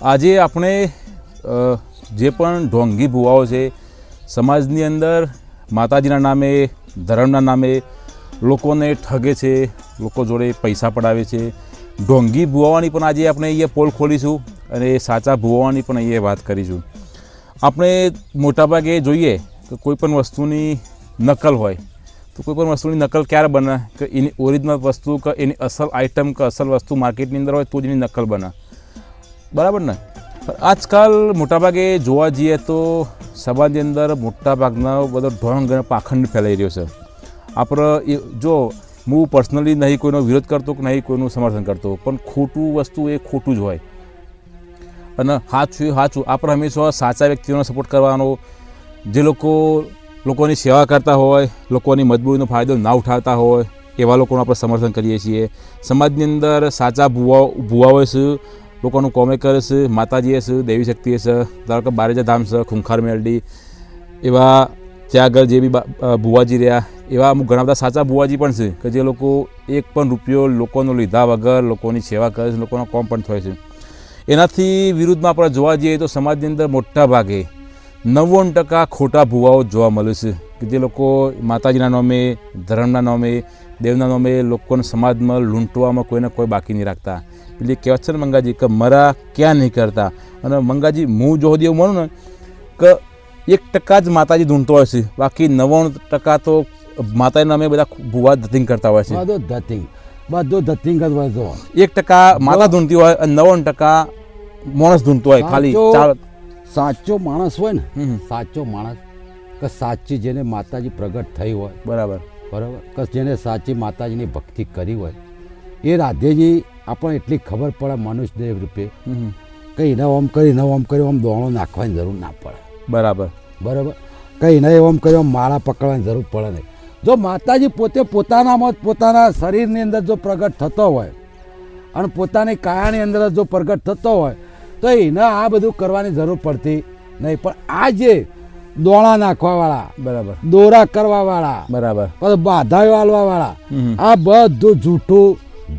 આજે આપણે જે પણ ઢોંગી ભુવાઓ છે, સમાજની અંદર માતાજીના નામે ધર્મના નામે લોકોને ઠગે છે, લોકો જોડે પૈસા પડાવે છે. ઢોંગી ભુવાઓની પણ આજે આપણે અહીંયા પોલ ખોલીશું અને સાચા ભુવાઓની પણ અહીંયા વાત કરીશું. આપણે મોટાભાગે જોઈએ કે કોઈ પણ વસ્તુની નકલ હોય, તો કોઈપણ વસ્તુની નકલ ક્યારે બને? કે એની ઓરિજિનલ વસ્તુ કે એની અસલ આઇટમ કે અસલ વસ્તુ માર્કેટની અંદર હોય તો જ એની નકલ બને. બરાબર ને? આજકાલ મોટાભાગે જોવા જઈએ તો સમાજની અંદર મોટાભાગના બધો ઢોંગ અને પાખંડ ફેલાઈ રહ્યો છે. આપણે એ જો હું પર્સનલી નહીં કોઈનો વિરોધ કરતો કે નહીં કોઈનું સમર્થન કરતો, પણ ખોટું વસ્તુ એ ખોટું જ હોય. અને સાચું સાચું આપણે હંમેશા સાચા વ્યક્તિઓનો સપોર્ટ કરવાનો, જે લોકો લોકોની સેવા કરતા હોય, લોકોની મજબૂરીનો ફાયદો ના ઉઠાવતા હોય, એવા લોકોનું આપણે સમર્થન કરીએ છીએ. સમાજની અંદર સાચા ભુવાઓ ભુવાઓ છે લોકોનું કોમે કરે છે માતાજી છે, દેવી શક્તિ છે, ધારો કે બારેજા ધામ છે, ખૂંખાર મેલડી, એવા ત્યાં આગળ જે બી ભુવાજી રહ્યા, એવા અમુક ઘણા બધા સાચા ભુવાજી પણ છે કે જે લોકો એક પણ રૂપિયો લોકોનો લીધા વગર લોકોની સેવા કરે છે, લોકોનો કોમ પણ થાય છે. એનાથી વિરુદ્ધમાં આપણે જોવા જઈએ તો સમાજની અંદર મોટા ભાગે નવ્વાણું ટકા ખોટા ભુવાઓ જોવા મળે છે કે જે લોકો માતાજીના નામે ધર્મના નામે દેવના નામે લોકોને સમાજમાં લૂંટવામાં કોઈને કોઈ બાકી નહીં રાખતા. પેલી કહેવત છે ને મંગાજી કે મરા ક્યાં નહીં કરતા? અને મંગાજી હું જો દેવું એવું માનું ને કે એક ટકા જ માતાજી ધૂંટતો હોય છે. બાકી નવ્વાણું ટકા તો માતાજીના નામે બધા ભુવા ધતિંગ કરતા હોય છે. ધતિંગ. બધું ધતિંગ જ હોય એક ટકા માતા ધૂંઢતી હોય અને નવ્વાણું ટકા માણસ ધૂંઢતો હોય ખાલી સાચો- માણસ હોય ને સાચો માણસ કે સાચી જેને માતાજી પ્રગટ થઈ હોય. બરાબર. બરાબર? કે જેને સાચી માતાજીની ભક્તિ કરી હોય. એ રાધેજી આપણને એટલી ખબર પડે મનુષ્ય દેવ રૂપે કે એને ઓમ કરી એને ઓમ કરી ઓમ દોણો નાખવાની જરૂર ના પડે. બરાબર. બરાબર? કંઈ એને ઓમ કરી ઓમ માળા પકડવાની જરૂર પડે નહીં. જો માતાજી પોતે પોતાનામાં પોતાના શરીરની અંદર જો પ્રગટ થતો હોય અને પોતાની કાયાની અંદર જો પ્રગટ થતો હોય તો એને આ બધું કરવાની જરૂર પડતી નહીં. પણ આ જે દોણા નાખવાવાળા બરાબર. દોરા કરવાવાળા બરાબર. પછી બાધા વાળવા વાળા આ બધું જૂઠું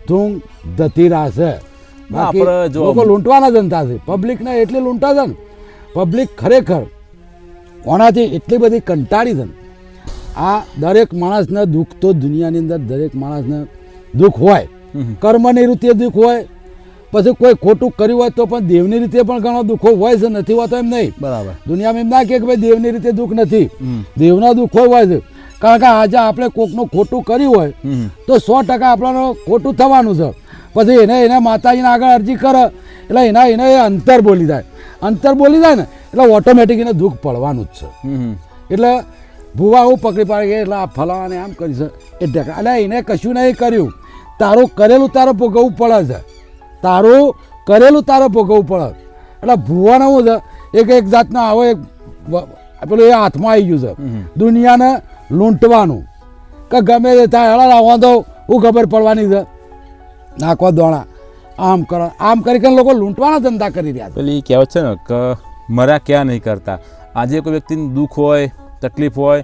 ધૂંગ ધતીરા છે લોકો લૂંટવાના જનતા છે. પબ્લિકને એટલી લૂંટા છે ને. પબ્લિક ખરેખર કોણાથી એટલી બધી કંટાળી છે આ દરેક માણસને દુઃખ તો દુનિયાની અંદર દરેક માણસને દુઃખ હોય. કર્મ નિવૃત્તિ દુઃખ હોય પછી કોઈ ખોટું કર્યું હોય તો પણ દેવની રીતે પણ ઘણો દુઃખો હોય છે નથી હોતો એમ નહીં. બરાબર. દુનિયામાં એમ ના કે ભાઈ દેવની રીતે દુઃખ નથી. દેવના દુઃખો હોય છે. કારણ કે આજે આપણે કોકનું ખોટું કર્યું હોય તો સો ટકા આપણાનું ખોટું થવાનું છે. પછી એને એના માતાજીને આગળ અરજી કરે એટલે એના એને અંતર બોલી જાય. અંતર બોલી જાય ને એટલે ઓટોમેટિક એને દુઃખ પડવાનું જ છે. એટલે ભૂવા હું પકડી પાડી ગયા એટલે આ ફલાવાને આમ કરી છે. એ ઢેકા એટલે એને કશું નહીં કર્યું. તારું કરેલું તારે ભોગવવું પડે છે. તારું કરેલું તારે ભોગવવું પડે. એટલે ભૂવાને શું છે એક એક જાતનો આવો એક પેલું એ હાથમાં આવી ગયું છે. દુનિયાને લૂંટવાનું. કે ગમે તે થાય હળા વાંધો હું ખબર પડવાની છે. નાખો દોણા. આમ કરો આમ કરી કરીને લોકો લૂંટવાના ધંધા કરી રહ્યા છે. પેલી કહેવત છે ને કે મરા ક્યાં નહીં કરતા. આજે કોઈ વ્યક્તિને દુઃખ હોય તકલીફ હોય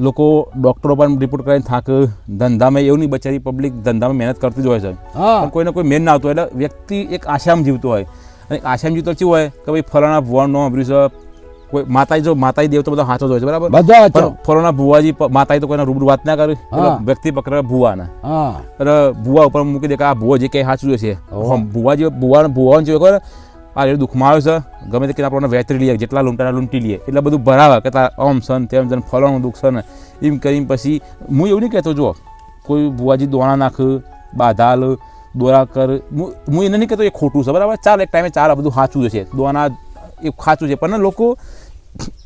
લોકો ડોક્ટરો પણ રિપોર્ટ કરીને થાક ધંધામાં એવું નહીં બચારી પબ્લિક ધંધામાં મહેનત કરતી જ હોય છે. પણ કોઈને કોઈ મેન ના આવતું હોય એટલે વ્યક્તિ એક આશામાં જીવતો હોય. અને આશામાં જીવતો શું હોય કે ભાઈ ફલાણા ભુવાનું નામ સાંભળ્યું છે કોઈ માતાજી જો માતાજી દેવ તો બધા સાચો જ હોય છે બરાબર? પણ ફલાણા ભુવાજી માતાજી તો કોઈને રૂબરૂ વાત ના કરે વ્યક્તિ પકડે ભુવાના. અને ભુવા ઉપર મૂકી દે કે આ ભુવા જે કંઈ સાચું છે. ભુવાજી ભુવા ભુવાનું જે ખબર આ એ દુઃખમાં આવ્યો છે. ગમે તે કે આપણને વેતરી લઈએ, જેટલા લૂંટાના લૂંટી લઈએ, એટલે બધું ભરાવે કે તાર આમ સન, તેમ સન, ફલાણું દુઃખ છે ને એમ કરીને પછી હું એવું નહીં કહેતો જો કોઈ ભુવાજી દોણા નાખ, બાધાલ, દોરા કર, હું એને નહીં કહેતો એ ખોટું છે, બરાબર? ચાલ, એક ટાઈમે ચાલ, આ બધું સાચું છે. દોના એ સાચું છે, પણ લોકો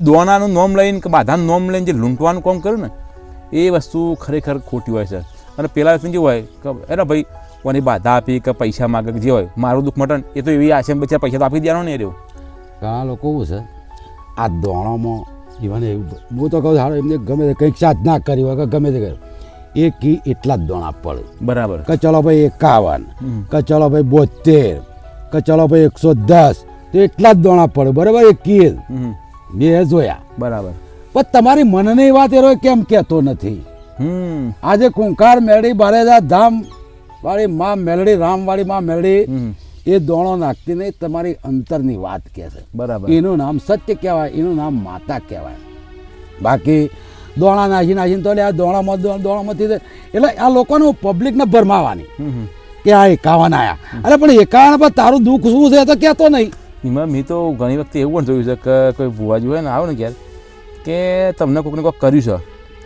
દોનાનું નોમ લઈને કે બાધાનું નોમ લઈને જે લૂંટવાનું કામ કર્યું ને, એ વસ્તુ ખરેખર ખોટી હોય છે. અને પેલા વ્યક્તિ કેવું હોય કે એના ભાઈ કોની બાધા આપી કે પૈસા માગે કે જે હોય મારું દુઃખ મટન એ તો એવી આશા બચ્ચા પૈસા તો આપી દેવાનો ને રહ્યું. ઘણા લોકો એવું છે આ દોણામાં જીવન એવું હું તો કહું સારું એમને ગમે તે કંઈક સાધના કરી હોય કે ગમે તે કર્યું એ કી એટલા જ દોણા પડે. બરાબર. કે ચલો ભાઈ એકાવન. કે ચલો ભાઈ બોતેર કે ચલો ભાઈ એકસો દસ તો એટલા જ દોણા પડે બરાબર એ કી. બે જોયા. બરાબર. પણ તમારી મનની વાત એ કેમ કહેતો નથી? આજે કુંકાર મેળી બારેજા ધામ વાળી માં મેલડી રામ વાળી માં મેલડી એ દોણો નાખતી નહીં તમારી અંતરની વાત કહે છે. બરાબર. એનું નામ સત્ય કહેવાય એનું નામ માતા કહેવાય. બાકી દોણા નાખી નાખીને તો આ દોણામાં દોણામાંથી એટલે આ લોકોને પબ્લિકને ભરમાવાની. કે આ એકાવન આયા. અરે પણ એકાવન પર તારું દુઃખ શું છે તો કહેતો નહીં. એમાં મેં તો ઘણી વખતે એવું પણ જોયું છે કે કોઈ ભુવાજી હોય ને આવે ને ક્યારે કે તમને કોઈકને કોઈક કર્યું છે.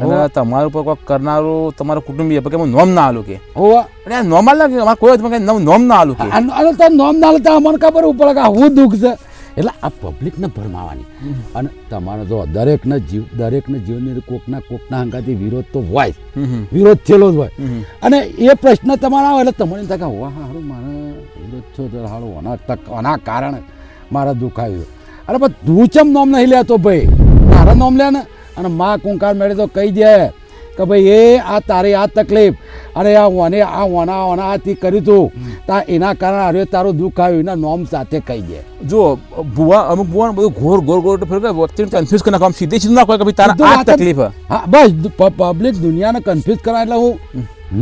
અને તમારું ઉપર કોઈક કરનારું તમારો કુટુંબી કે હું નોમ ના આલું કે? અરે આ નોમ આલે કે? અમારે કોઈ નોમ ના આલું કે? અને અને તો નોમ ના આલતા અમને ખબર ઉપર કે હું દુઃખ છે. એટલે આ પબ્લિકને ભરમાવાની. અને તમારે જો દરેકને જીવ દરેકને જીવનની કોકના કોકના હંગાથી વિરોધ તો હોય. વિરોધ થયેલો જ હોય. અને એ પ્રશ્ન તમારા આવે એટલે તમને થાય કે વાહ હારું મારે વિરોધ થયો તો હારું આના તક આના કારણે મારા દુઃખ આવ્યું. અરે પણ તું ચમ નોમ નહીં લેતો ભાઈ? મારા નોમ લે ને. અને માં કુંકાર મેળે તો કહી દે કે ભાઈ એ આ તારી આ તકલીફ. અને આ વને આ વના વના આથી કર્યું તું. તા એના કારણે આવ્યો તારું દુઃખ આવ્યું એના નોમ સાથે કહી દે. જો ભુવા અમુક ભુવા બધું ઘોર ઘોર ઘોર ફેર વચ્ચે કન્ફ્યુઝ કરી નાખવા સીધી સીધું ના કહે કે ભાઈ તારા આ તકલીફ હા. બસ પબ્લિક દુનિયાને કન્ફ્યુઝ કરવા એટલે હું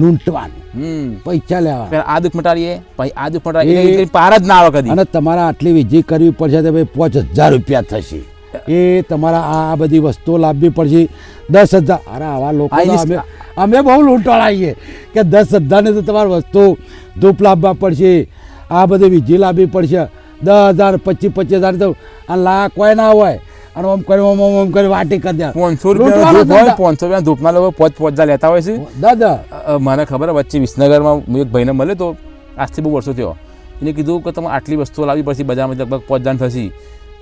લૂંટવાનું. પૈસા લેવા. આ દુઃખ મટાડીએ પછી આ દુઃખ મટાડીએ. પાર જ ના આવે કદી. અને તમારે આટલી વિધિ કરવી પડશે તો ભાઈ પાંચ હજાર રૂપિયા થશે. એ તમારા આ બધી વસ્તુઓ લાવવી પડશે. દસ હજાર અરે આવા લોકો અમે અમે બહુ લૂંટાળાઈએ કે દસ હજારની તો તમારે વસ્તુ ધૂપ લાવવા પડશે. આ બધી વીજી લાવવી પડશે. દસ હજાર પચીસ પચીસ હજાર તો આ લા કોઈ ના હોય. અને ઓમ કરી ઓમ ઓમ ઓમ કરી વાટી કરી દે. પાંચસો રૂપિયા હોય પાંચસો રૂપિયા ધૂપના લોકો પોચ પોચ લેતા હોય છે. દાદા મને ખબર વચ્ચે વિસનગરમાં હું એક ભાઈને મળ્યો તો આજથી બહુ વર્ષો થયો. એને કીધું કે તમે આટલી વસ્તુઓ લાવવી પડશે બજારમાં લગભગ પાંચ હજાર થશે.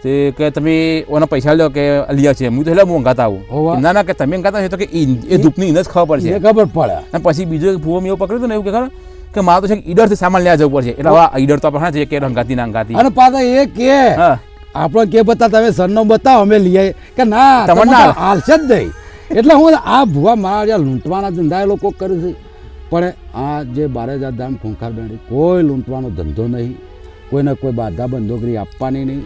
તે કે તમે ઓના પૈસા લ્યો કે લ્યા છે હું તો એટલે મોંઘાતા આવું. ના ના કે તમે મંગાતા હશો તો કે એ ધૂપની એને જ ખબર પડશે એ ખબર પડે અને પછી બીજો ભૂવો મેં પકડ્યું હતું ને એવું કે ખબર કે મારે તો છે કે ઈડરથી સામાન લેવા જવું પડશે એટલે હવે આ ઈડર તો આપણે હા છે કે રંગાતી ના અંગાતી અને પાછા એ કે આપણો કે બતા તમે સરનો બતાવો અમે લઈએ કે ના તમને હાલશે જ નહીં એટલે હું આ ભૂવા મારા જ્યાં લૂંટવાના ધંધા એ લોકો કરે છે પણ આ જે બારે હજાર ધામ ખૂંખાર કોઈ લૂંટવાનો ધંધો નહીં કોઈને કોઈ બાધા બંધોકરી આપવાની નહીં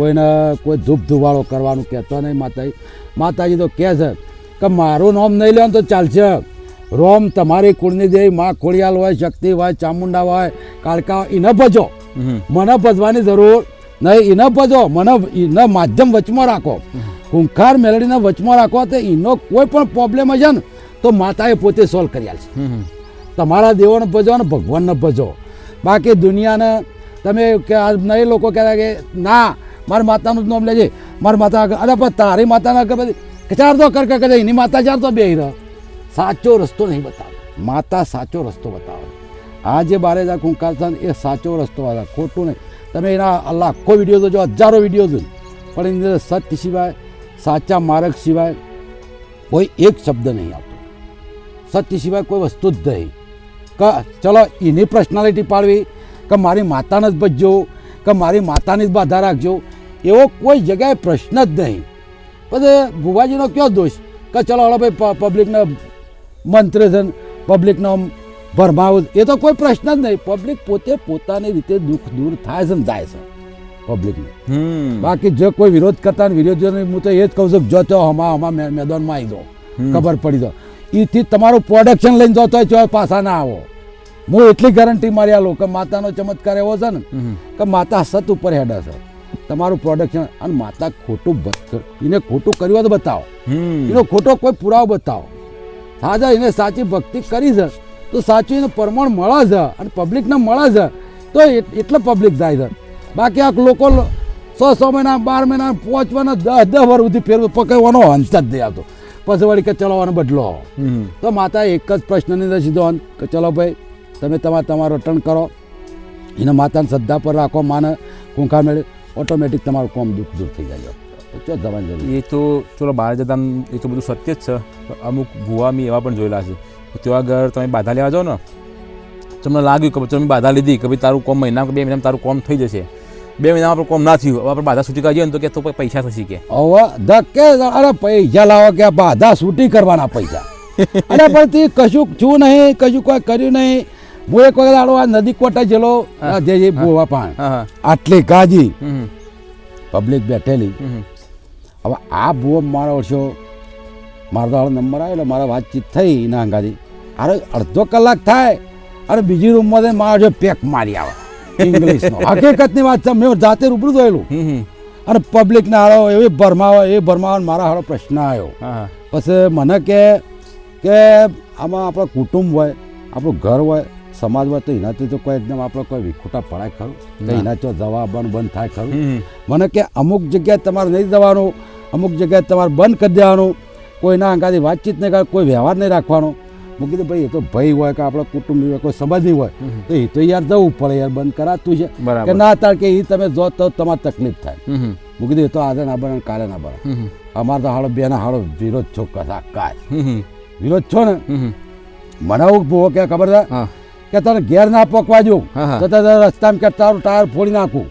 કોઈને કોઈ ધૂપ ધુવાળો કરવાનું કહેતો નહીં માતાજી. માતાજી તો કહે છે કે મારું નામ નહીં લેવાનું તો ચાલશે. રોમ તમારી કુળની દેવી માં ખોડિયાલ હોય શક્તિ હોય ચામુંડા હોય કાળકા હોય એને ભજો. મને ભજવાની જરૂર નહીં એને ભજો. મને એને માધ્યમ વચમાં રાખો. ખૂંખાર મેલડીને વચમાં રાખો તો એનો કોઈ પણ પ્રોબ્લેમ હશે ને તો માતાએ પોતે સોલ્વ કરી હમ. તમારા દેવોને ભજો અને ભગવાનને ભજો. બાકી દુનિયાને તમે કે નહીં લોકો કહેતા કે ના મારી માતાનું જ નામ લેજે. મારી માતા અરે પણ તારી માતાના આગળ બધી ચાર તો કર કે એની માતા ચાર તો બે રહ્યો સાચો રસ્તો નહીં બતાવે. માતા સાચો રસ્તો બતાવે. આ જે બારે જા છે એ સાચો રસ્તો હતા ખોટું નહીં. તમે એના લાખો વીડિયો જોજો, હજારો વીડિયો જોજો પણ એની અંદર સત્ય સિવાય, સાચા માર્ગ સિવાય કોઈ એક શબ્દ નહીં આવતો. સત્ય સિવાય કોઈ વસ્તુ જ નહીં. કે, ચલો, એની પર્સનાલિટી પાડવી કે મારી માતાને જ ભજજો કે મારી માતાની જ બાધા રાખજો એવો કોઈ જગ્યાએ પ્રશ્ન જ નહીં. પછી ભુવાજીનો કયો દોષ? કે ચલો હલો ભાઈ પબ્લિકને મંત્ર છે પબ્લિકનો ભરમાવું એ તો કોઈ પ્રશ્ન જ નહીં. પબ્લિક પોતે પોતાની રીતે દુઃખ દૂર થાય છે ને જાય છે પબ્લિકને બાકી જો કોઈ વિરોધ કરતા વિરોધીઓને હું તો એ જ કહું છું જો તો હમા હમા મેદાનમાં આવી દો ખબર પડી દો એથી તમારું પ્રોડક્શન લઈને જતો હોય તો પાછા ના આવો. હું એટલી ગેરંટી મારી આલું કે માતાનો ચમત્કાર એવો છે ને કે માતા સત ઉપર હેડ હશે તમારું પ્રોડક્શન અને માતા ખોટું એને ખોટું કર્યું હોય તો બતાવો. એનો ખોટો કોઈ પુરાવો બતાવો. સાજા એને સાચી ભક્તિ કરી છે તો સાચું એને પરમાણ મળે છે અને પબ્લિકને મળે છે તો એટ- એટલે પબ્લિક જાય છે. બાકી આ લોકો સો સો મહિના બાર મહિના પાંચ મહિના દસ દસ વર્ષ સુધી ફેરવું પકડવાનો અંત જ નહીં આવતો. પછી વળી કે ચલો બદલો. તો માતા એક જ પ્રશ્નની અંદર સીધો કે ચલો ભાઈ તમે તમારે તમારો ટર્ન કરો. એને માતાને શ્રદ્ધા પર રાખો માને કુંખા મેળે ઓટોમેટિક તમારું કોમ દુઃખ દૂર થઈ જાય. ચો જવાની જરૂર એ તો ચલો બહાર જતા એ તો બધું સત્ય જ છે. અમુક ભૂવા મેં એવા પણ જોયેલા છે. ત્યાં આગળ તમે બાધા લેવા જાઓ ને તમને લાગ્યું કે તમે બાધા લીધી કે ભાઈ તારું કોમ મહિના બે મહિનામાં તારું કોમ થઈ જશે. બે મહિનામાં આપણું કોમ ના થયું. હવે આપણે બાધા છૂટી કરીએ ને તો કે તો પૈસા થશે કે. હવે ધક્કે અરે પૈસા લાવો કે બાધા છૂટી કરવાના પૈસા. અરે પણ તે કશું છું નહીં કશું કોઈ કર્યું નહીં. હું એક વખત આડો આ નદી કોટા જેલો જે બોવા પાણ આટલી ગાજી પબ્લિક બેઠેલી. હવે આ ભૂવો મારો ઓછો મારો તો નંબર આવેલો મારા વાતચીત થઈ એના અંગાથી. અરે અડધો કલાક થાય અને બીજી રૂમમાં મારો જો પેક મારી આવે. ઇંગ્લિશનો હકીકતની વાત છે મેં જાતે રૂબરૂ હમ અને પબ્લિકને હાળો એવી ભરમાવો એ ભરમાવો મારા હાળો પ્રશ્ન આવ્યો પછી મને કે કે આમાં આપણો કુટુંબ હોય આપણું ઘર હોય સમાજ હોય તો એનાથી તો કોઈ એકદમ આપણે કોઈ વિખોટા પડાય ખરું? કે ના. એના જવા બંધ બંધ થાય ખરું. મને કે અમુક જગ્યાએ તમારે નહીં જવાનું અમુક જગ્યાએ તમારે બંધ કરી દેવાનું કોઈના અંગાથી વાતચીત નહીં કરે કોઈ વ્યવહાર નહીં રાખવાનો. મેં કીધું ભાઈ એ તો ભાઈ હોય કે આપણો કુટુંબી હોય કોઈ સંબંધી હોય. તો એ તો યાર જવું પડે યાર બંધ કરાતું છે. કે ના તાર કે એ તમે જો તો તમારે તકલીફ થાય. મેં કીધું એ તો આજે ના બને કાલે ના બને. અમારે તો હાડો બેના હાડો વિરોધ છો હમ હમ. વિરોધ છો ને. મને એવું કે ખબર છે? કે તને ઘેર ના પકવા હા. તો તને રસ્તામાં કે તારું ટાયર ફોડી નાખું.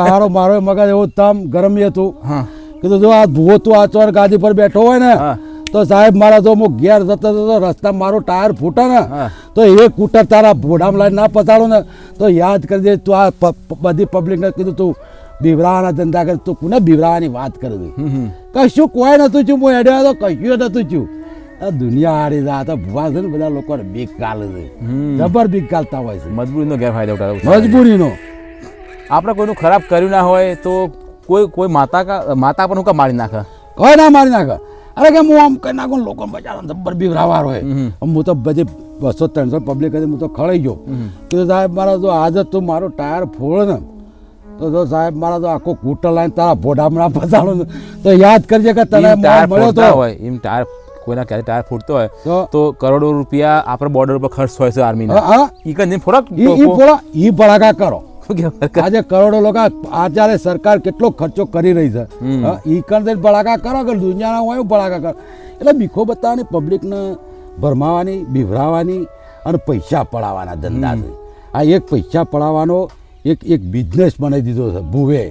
હારો મારો મગજ એવું તમ ગરમ હતું. કીધું જો આ ભૂવો તું આ ચોર ગાદી પર બેઠો હોય ને તો સાહેબ મારા જો હું ઘેર જતો જતો રસ્તા મારો ટાયર ફૂટે ને તો એ કૂટર તારા ભોડામાં લાઈને ના પતાડો ને તો યાદ કરી દે તું આ બધી પબ્લિકને કીધું તું બીવરાવાના ધંધા કરે તું કોને બીવરાવાની વાત કરી હમ. કશું કોઈ નતું છું હું એડ્યો તો કશું નતું છું આ દુનિયા હારી આ તો ભૂવા છે ને બધા લોકોને બીક કાલે છે. જબર બીક કાલતા હોય છે. મજબૂરીનો ગેરફાયદો ઉઠાવે મજબૂરીનો. આપણે કોઈનું ખરાબ કર્યું ના હોય તો કોઈ કોઈ માતા કા માતા પણ હું કા મારી નાખે? કોઈ ના મારી નાખે. અરે કે હું આમ કરી નાખું લોકો બચારા બીક બીવરાવાર હોય. હું તો બધી બસો ત્રણસો પબ્લિક હતી હું તો ખળાઈ ગયો. કીધું સાહેબ મારા જો આજે તું મારો ટાયર ફોડ ને. તો જો સાહેબ મારા તો આખો કૂટર લાઈને તારા ભોડામણા પસાડો તો યાદ કરજે કે તને મળ્યો તો. હોય એમ ટાયર કોઈના ક્યારે ટાયર ફૂટતો હોય તો કરોડો રૂપિયા આપણે બોર્ડર ઉપર ખર્ચ હોય છે આર્મીના ઈ કઈ ફરક ઈ ફોડા ઈ ભડાકા કરો. આજે કરોડો લોકો અત્યારે સરકાર કેટલો ખર્ચો કરી રહી છે. ઈ કરીને ભડાકા કરો કે દુનિયાના હોય ભડાકા કરો. એટલે બીખો બતાવવાની પબ્લિકને ભરમાવાની બિભરાવાની અને પૈસા પડાવવાના ધંધા છે. આ એક પૈસા પડાવવાનો એક એક બિઝનેસ બનાવી દીધો છે ભૂવે.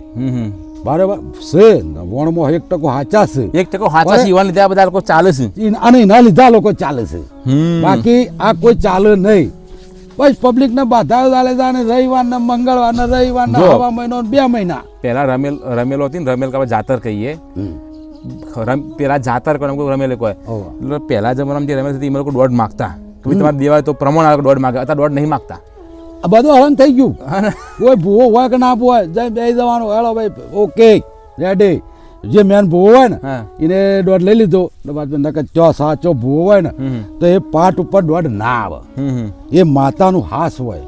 બરાબર છે નવ્વાણુંમાં એક ટકો હાચા છે. એક ટકો હાચા છે સીવવા લીધે આ બધા લોકો ચાલે છે. અને એના લીધા લોકો ચાલે છે. બાકી આ કોઈ ચાલે નહીં. બસ પબ્લિકને બાધા ચાલે છે અને રવિવાર ને મંગળવાર ને રવિવાર ને. હવા મહિનો બે મહિના. પહેલા રમેલ રમેલો હતી ને રમેલ કાપા જાતર કહીએ. પેલા જાતર કોઈ રમેલ કોઈ પેલા જમાનામાં જે રમેલ હતી એમાં લોકો દોઢ માગતા. તમારે દેવાય તો પ્રમાણ દોઢ માગે. અત્યારે દોઢ નહીં માગતા. આ બધું હરણ થઈ ગયું. કોઈ ભૂવો હોય કે ના ભૂવો હોય જઈ બે જવાનું. હેલો ભાઈ ઓકે રેડી જે મેન ભૂવો હોય ને એને દોઢ લઈ લીધો. નકર ચો સાચો ભૂવો હોય ને તો એ પાટ ઉપર દોઢ ના આવે. એ માતાનું હાસ હોય.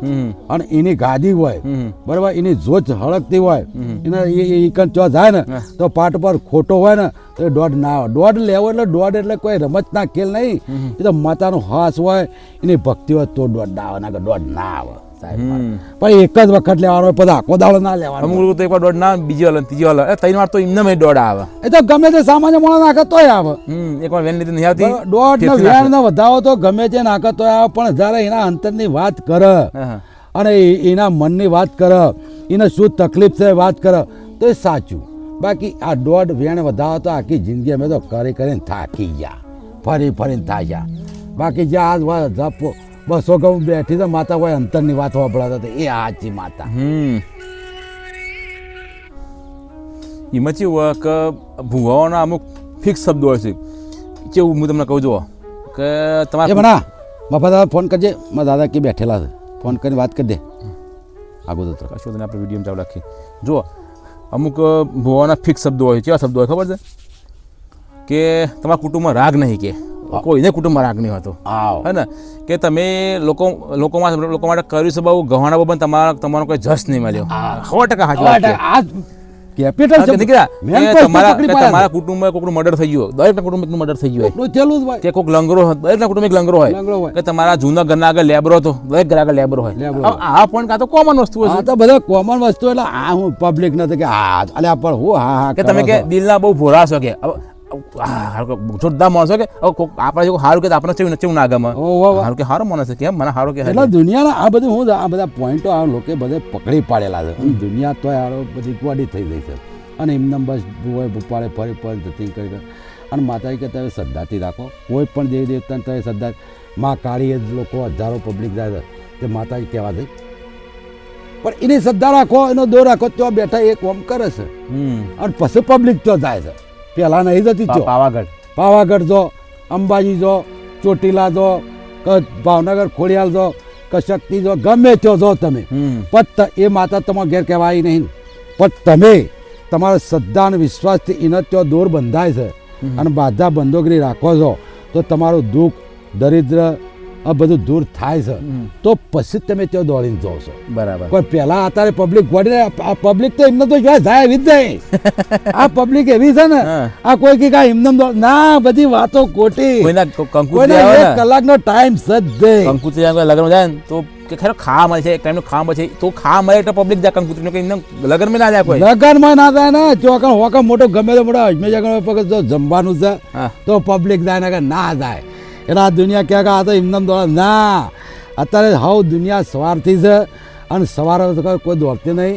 અને એની ગાદી હોય. બરાબર? એની જોચ હળકતી હોય. એને એ એ કણ ચો જાય ને તો પાટ ઉપર ખોટો હોય ને તો એ દોઢ ના આવે. દોઢ લેવો એટલે દોઢ એટલે કોઈ રમતના ખેલ નહીં. એ તો માતાનું હાસ હોય એની ભક્તિ હોય તો દોઢ ના આવે ના કે દોઢ ના આવે. સાહેબ પણ એક જ વખત લેવાનો પછી આખો દાડો ના લેવાનો અમુક લોકો તો એકવાર દોઢ ના બીજી હલ ત્રીજી હલ ત્રણ વાર તો એમને મેં દોડ આવે. એ તો ગમે તે સામાન્ય માણસ નાખે તોય આવે. હમ એકવાર વેન લીધી નહીં આવતી દોડ ને તેથી ને વધાવો તો ગમે તે નાખે તોય આવે પણ જ્યારે એના અંતરની વાત કરે. અને એના મનની વાત કરે એને શું તકલીફ છે વાત કરે તો એ સાચું. બાકી આ દોઢ વેણ વધાવો તો આખી જિંદગી અમે તો કરી કરીને થાકી ગયા. ફરી ફરીને થાક્યા. બાકી જે આ જપો બસો હું બેઠી તો માતા હોય અંતરની વાત વાપરાતા હતા એ આચી માતા. હમ. એમાં હોય કે ભૂવાઓના અમુક ફિક્સ શબ્દો હોય છે. કેવું હું તમને કહું જુઓ. કે તમારે બના બાપા દાદા ફોન કરજે. મારા દાદા કે બેઠેલા છે. ફોન કરીને વાત કરી દે આગળ તો કશું તને આપણે વીડિયો ચાલુ રાખીએ. જુઓ અમુક ભૂવાઓના ફિક્સ શબ્દો હોય કેવા શબ્દો હોય ખબર છે? કે તમારા કુટુંબમાં રાગ નહીં કે. કોઈને કુટુંબમાં રાગ નહીં હોતો. હે ને? કે તમે લોકો લોકોમાં લોકો માટે કર્યું છે બહુ ગહાણા પણ તમારા તમારો કોઈ જશ નહીં મળ્યો. સો ટકા હાજર કેપિટલ છે. નીકળ્યા તમારા તમારા કુટુંબમાં કોઈકનું મર્ડર થઈ ગયું દરેકના કુટુંબમાં મર્ડર થઈ ગયું હોય. કે કોઈક લંગરો દરેક કુટુંબ એક લંગરો હોય. કે તમારા જૂના ઘરના આગળ લેબરો હતો દરેક ઘર આગળ લેબરો હોય. આ પણ કાં તો કોમન વસ્તુ હોય છે તો બધા કોમન વસ્તુ એટલે આ હું પબ્લિક નથી કે આ અલ્યા પણ હું હા હા કે તમે કે દિલના બહુ ભોરા છો કે જોરદાર માણસો કે આપણે જેવું સારું કે આપણે ચેવું ચેવું ના ગમે. સારું કે સારું માણસ છે કે મને સારું કે એટલે દુનિયાના આ બધું હું આ બધા પોઈન્ટો આ લોકો બધે પકડી પાડેલા છે. દુનિયા તો યાર બધી ગોડી થઈ ગઈ છે. અને એમને બસ ભૂવાય ભૂપાળે ફરી ફરી ધતિંગ કરી. અને માતાજી કે તમે શ્રદ્ધાથી રાખો. કોઈ પણ દેવી દેવતાને તમે શ્રદ્ધા માં કાળીએ લોકો હજારો પબ્લિક જાય છે. તે માતાજી કહેવા દઈ પણ એની શ્રદ્ધા રાખો એનો દો રાખો તો બેઠા એક ઓમ કરે છે હમ. અને પછી પબ્લિક તો જાય છે. પહેલાં નહીં જતી જો. પાવાગઢ. પાવાગઢ જો અંબાજી જો ચોટીલા જો ભાવનગર ખોડિયાલ જો કે શક્તિ જો ગમે ત્યાં જો તમે. પણ એ માતા તમારા ઘેર કહેવાય નહીં. પણ તમે તમારા શ્રદ્ધા અને વિશ્વાસથી એને ત્યાં દૂર બંધાય છે. અને બાધા બંદોગરી રાખો છો તો તમારું દુઃખ દરિદ્ર આ બધું દૂર થાય છે તો પછી તમે ત્યાં દોડીને જાઓ છો. બરાબર. પણ પહેલા અત્યારે પબ્લિક ગોડી આ પબ્લિક તો એમને તો જોયા જાય એવી જ નહીં. આ પબ્લિક એવી છે ને આ કોઈ કે કાંઈ એમને ના બધી વાતો ખોટી. કોઈના એક ને. કલાકનો ટાઈમ સજ દે કંકુત્રી લગ્ન જાય ને તો કે ખરો ખા મળે છે એક ટાઈમનું ખા મળે છે તો ખા મળે એટલે પબ્લિક જાય કંકુત્રીનું કે એમને લગ્નમાં ના જાય કોઈ. લગનમાં ના જાય ને ચોકણ હોકણ મોટો ગમે તો મોટો અજમેર જગણ પગ જો જમવાનું છે તો પબ્લિક જાય ને ના જાય. એટલે આ દુનિયા ક્યાં કે આ તો એમને દોડે ના. અત્યારે હાવ દુનિયા સવારથી છે અને સવારે કોઈ દોડતી નહીં.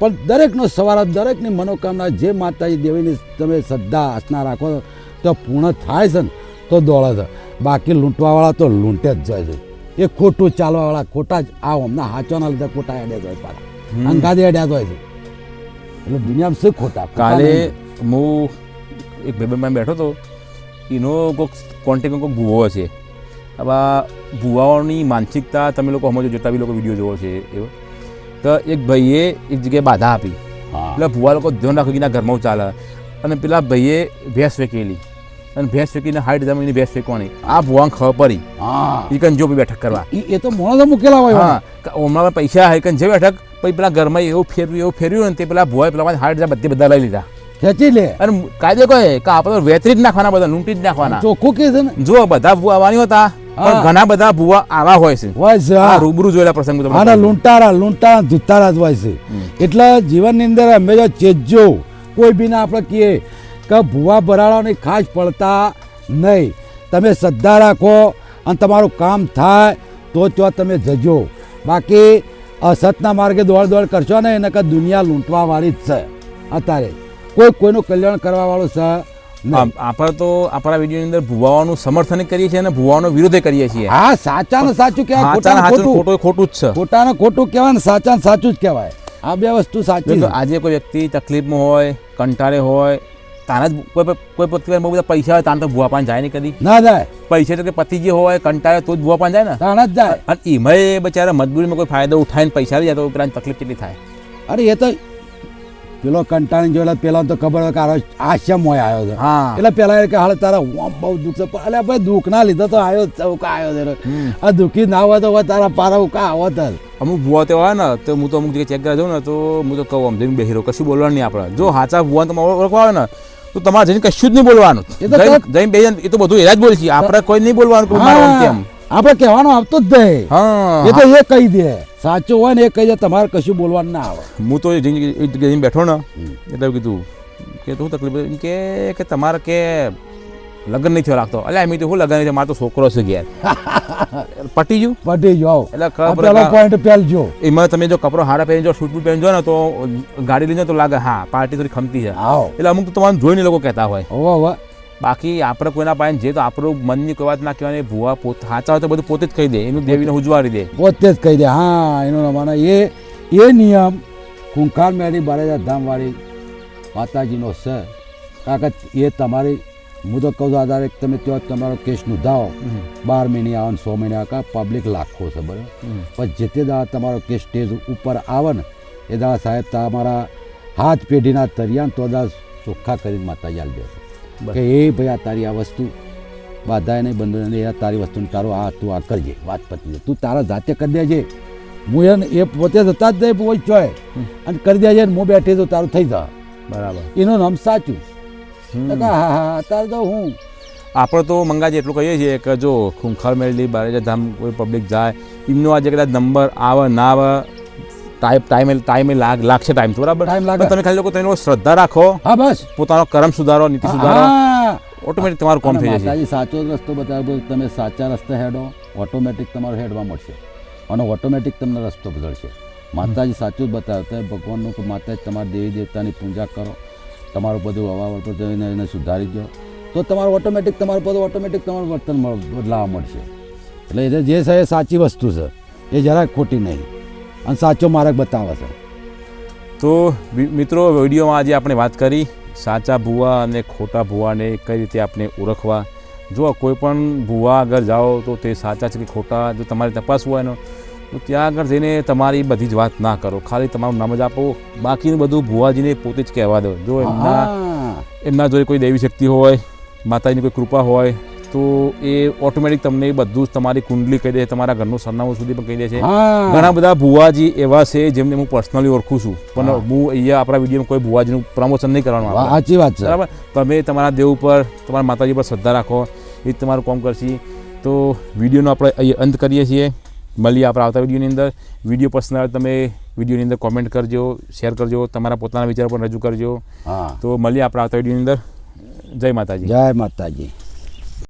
પણ દરેકનો સવાર દરેકની મનોકામના જે માતાજી દેવીની તમે શ્રદ્ધા આસના રાખો તો પૂર્ણ થાય છે ને તો દોડે છે. બાકી લૂંટવાવાળા તો લૂંટે જ જાય છે. એ ખોટું ચાલવાવાળા ખોટા જ આ હમણાં હાચવાના લીધે ખોટા એડ્યા જાય પાછા. અંગાદે એડ્યા જાય છે. એટલે દુનિયામાં શું ખોટા? કાલે. હું એક ભાઈ બેઠો હતો એનો કોઈક કોન્ટેક્ટ કોઈક ભૂવો છે આવા ભૂવાઓની માનસિકતા તમે લોકો સમજો જેટલા બી લોકો વીડિયો જોવો છે એવો. તો એક ભાઈએ એક જગ્યાએ બાધા આપી. હા. એટલે ભૂવા લોકો ધ્યાન રાખો કે એના ઘરમાં ચાલે. અને પેલા ભાઈએ ભેંસ ફેંકેલી. અને ભેંસ ફેંકીને હાઈટ જમીને ભેંસ ફેંકવાની. આ ભૂવાને ખબર પડી. હા. એ કન જો બેઠક કરવા. એ તો મોણો તો મૂકેલા હોય હા. હમણાં પૈસા હાઈ કન જે બેઠક પછી પેલા ઘરમાં એવું ફેરવ્યું એવું ફેરવ્યું ને તે પેલા ભૂવાએ પેલા હાઈટ બધી બધા લઈ લીધા. ખેંચી લે. અને કાયદે કહે કે આપણે વેતરી જ નાખવાના બધા લૂંટી જ નાખવાના. ચોખ્ખું કે છે ને? જો બધા ભૂવા આવવાની હતા પણ ઘણા બધા ભૂવા આવા હોય છે. હોય છે આ રૂબરૂ જોયેલા પ્રસંગ છું. લૂંટારા લૂંટારા ધૂતારા જ હોય છે. એટલે જીવનની અંદર અમે જો ચેતજો કોઈ બી ના આપણે કહીએ કે ભૂવા ભરાડાની ખાસ પડતા નહીં. તમે શ્રદ્ધા રાખો અને તમારું કામ થાય તો ત્યાં તમે જજો. બાકી અસતના માર્ગે દોડ દોડ કરશો ને એને કે દુનિયા લૂંટવા વાળી જ છે. અત્યારે. કોઈ કોઈનું કલ્યાણ કરવા વાળું છે આપણે તો આપણા વીડિયો અંદર ભૂવાઓનું સમર્થન કરીએ છીએ અને ભુવાનો વિરોધ કરીએ છીએ. હા સાચા ને સાચું કહેવાય ખોટું. ખોટું જ છે. ખોટાને ખોટું કહેવાય ને સાચા ને સાચું જ કહેવાય. આ બે વસ્તુ સાચી આજે કોઈ વ્યક્તિ તકલીફમાં હોય કંટાળે હોય તાને જ કોઈ કોઈ વ્યક્તિ બહુ બધા પૈસા હોય તાને તો ભૂવા પાન જાય નહીં કદી. ના જાય. પૈસા તો કે પતિજી હોય કંટાળે તો જ ભૂવા પાન જાય ને. તાણ જ જાય. અને એમાં બચારા મજબૂરીમાં કોઈ ફાયદો ઉઠાવીને પૈસા લઈ જાય તો ઉપરાંત તકલીફ કેટલી થાય. અરે એ તો પેલો કંટાળી જોયેલો પેલા તો ખબર હોય કે આરો આ હોય આવ્યો છે એટલે પેલા કે હાલ તારા ઓમ બહુ દુઃખ છે. અલ્યા ભાઈ દુઃખ ના લીધે તો આવ્યો ઉકા આવ્યો છે આ દુઃખી ના હોય તો તારા પારા ઉકા આવત જ. અમુક ભૂવા તો હોય ને તો હું તો અમુક જગ્યાએ ચેક કરવા જાઉં ને તો હું તો કહું આમ જઈને રહો કશું બોલવાનું નહીં આપણે. જો સાચા ભૂવા તમે ઓળખવા આવે ને તો તમારે જઈને કશું જ નહીં બોલવાનું. એ તો જઈને- બે એ તો બધું એના જ બોલશે. આપણે કોઈ નહીં બોલવાનું કે તેમ આપણે કહેવાનું આવતો જ નહીં. એ તો એ કહી દે. સાચું હોય ને એ કહી દે તમારે કશું બોલવાનું ના આવે. હું તો એ જગ્યાએ બેઠો ને એટલે કીધું. કે તું શું તકલીફ એમ કે કે તમારે કે લગ્ન નહીં થયો લાગતો. એટલે એમ હું લગ્ન છે મારો તો છોકરો છે ગયા પટી ગયું? પટી જાઓ એટલે પેલો પોઈન્ટ પહેલજો એમાં તમે જો કપડો હાડા પહેરી જો શૂટ બૂટ પહેરી ને તો ગાડી લઈને તો લાગે હા પાર્ટી થોડી ખમતી છે. આવો. એટલે અમુક તો તમારે જોઈને લોકો કહેતા હોય. હવે હવે. બાકી આપણે કોઈના પાસે જે તો આપણું મનની કોઈ વાત ના કહેવાની ભૂવા પોત સાચા હોય તો બધું પોતે જ કહી દે. એનું દેવીને ઉજવાડી દે. પોતે જ કહી દે. હા એનો રમાના એ એ નિયમ કુંખાર મેળી બારેજા ધામવાળી માતાજીનો છે. કારણ કે એ તમારી હું તો કહું આધારે તમે ત્યાં તમારો કેસ નોંધાવો. બાર મહિને આવે ને સો મહિને આવે પબ્લિક લાખો છે બરાબર? પણ જે તે દાડા તમારો કેસ સ્ટેજ ઉપર આવે ને એ દાડા સાહેબ તમારા હાથ પેઢીના તરિયાન તો દાદા ચોખ્ખા કરીને માતાજી આલી દેશે. કે એ ભાઈ આ તારી આ વસ્તુ બાધાય નહીં બંધ નહીં આ તારી વસ્તુ તારો આ તું આ કરજે વાત પતી તું તારા જાતે કરી દેજે. હું એને એ પોતે જતા જ નહીં હોય ચોય. અને કરી દેજે ને હું બેઠી તો તારું થઈ જા. બરાબર. એનું નામ સાચું. હા હા તારે તો હું? આપણે તો મંગાજી એટલું કહીએ છીએ કે જો ખૂંખાર મેળવી બારે ધામ કોઈ પબ્લિક જાય એમનો આજે કદાચ નંબર આવે ના આવે ટાઈમ ટાઈમે ટાઈમે લાગ લાગશે ટાઈમ બરાબર? ટાઈમ લાગે. તમે ખાલી લોકો તેનો શ્રદ્ધા રાખો. હા બસ. પોતાનો કર્મ સુધારો નીતિ સુધારો. ઓટોમેટિક તમારું કામ થઈ જશે. સાચો રસ્તો બતાવ્યો તમે સાચા રસ્તે હેડો ઓટોમેટિક તમારો હેડવા મળશે. અને ઓટોમેટિક તમને રસ્તો બદલશે. માતાજી સાચું જ બતાવે તો ભગવાનનું માતાજી તમારા દેવી દેવતાની પૂજા કરો. તમારું બધું અવાવર પર જઈને એને સુધારી દો. તો તમારું ઓટોમેટિક તમારું બધું ઓટોમેટિક તમારું વર્તન બદલાવા મળશે. એટલે એ જે છે એ સાચી વસ્તુ છે. એ જરાય ખોટી નહીં. અને સાચો માર્ગ બતાવે છે. તો મિત્રો વિડીયોમાં આજે આપણે વાત કરી સાચા ભૂવા અને ખોટા ભૂવાને કઈ રીતે આપણે ઓળખવા. જો કોઈ પણ ભૂવા આગળ જાઓ તો તે સાચા છે કે ખોટા જો તમારે તપાસવું હોય એનો તો ત્યાં આગળ જઈને તમારી બધી જ વાત ના કરો. ખાલી તમારું નામ જ આપો. બાકીનું બધું ભુવાજીને પોતે જ કહેવા દો. જો એમના એમના જોડે કોઈ દેવી શક્તિ હોય માતાજીની કોઈ કૃપા હોય તો એ ઓટોમેટિક તમને બધું જ તમારી કુંડલી કહી દે તમારા ઘરનું સરનામું સુધી પણ કહી દે છે. ઘણા બધા ભુવાજી એવા છે જેમને હું પર્સનલી ઓળખું છું પણ હું. અહીંયા આપણા વિડીયોમાં કોઈ ભુવાજીનું પ્રમોશન નહીં કરવાનું સાચી વાત છે. બરાબર? તમે તમારા દેવ ઉપર તમારા માતાજી પર શ્રદ્ધા રાખો એ જ તમારું કામ કરશે. તો વિડીયોનો આપણે અહીં અંત કરીએ છીએ. મળીએ આપણે આવતા વિડીયોની અંદર. વીડિયો પસંદ આવે તમે વિડીયોની અંદર કોમેન્ટ કરજો શેર કરજો તમારા પોતાના વિચારો પણ રજૂ કરજો. તો મળીએ આપણે આવતા વિડીયોની અંદર. જય માતાજી. જય માતાજી.